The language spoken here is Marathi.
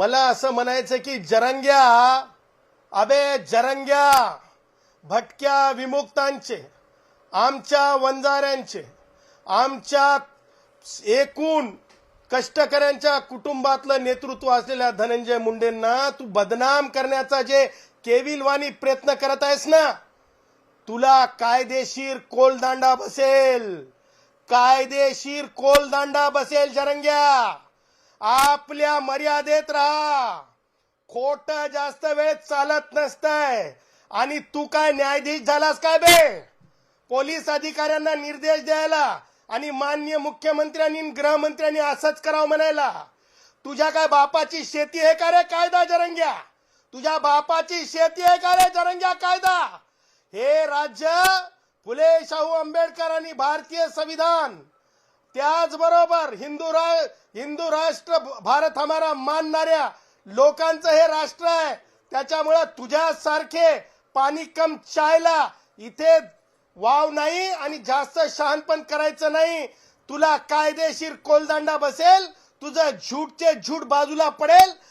मला असं म्हणायचं की जरंग्या अबे जरंग्या भटक्या विमुक्तांचे आमच्या वंजाऱ्यांचे आमच्या एकूण कष्टकऱ्यांच्या कुटुंबातलं नेतृत्व असलेल्या धनंजय मुंडेंना तू बदनाम करण्याचा जे केविलवाणी प्रयत्न करत आहेस ना तुला कायदेशीर कोलदांडा बसेल. कायदेशीर कोलदांडा बसेल जरंग्या. आपल्या मर्यादेत राहा. खोट जास्त वेळ चालत नसतंय. आणि तू काय न्यायाधीश झालास काय बे? पोलीस अधिकाऱ्यांना निर्देश द्यायला आणि मान्य मुख्यमंत्र्यांनी गृहमंत्र्यांनी असंच करावं म्हणायला. तुझ्या काय बापाची शेती आहे का रे कायदा जरंग्या? तुझ्या बापाची शेती आहे का रे जरंग्या कायदा? हे राज्य फुले शाहू आंबेडकर आणि भारतीय संविधान त्याचबरोबर हिंदू रा हिंदू राष्ट्र भारत हमारा मानणाऱ्या लोकांचं हे राष्ट्र आहे. त्याच्यामुळं तुझ्यासारखे पाणी कम चायला इथे वाव नाही आणि जास्त शहाणपण करायचं नाही. तुला कायदेशीर कोलदांडा बसेल तुझं झूटचे झूट बाजूला पडेल.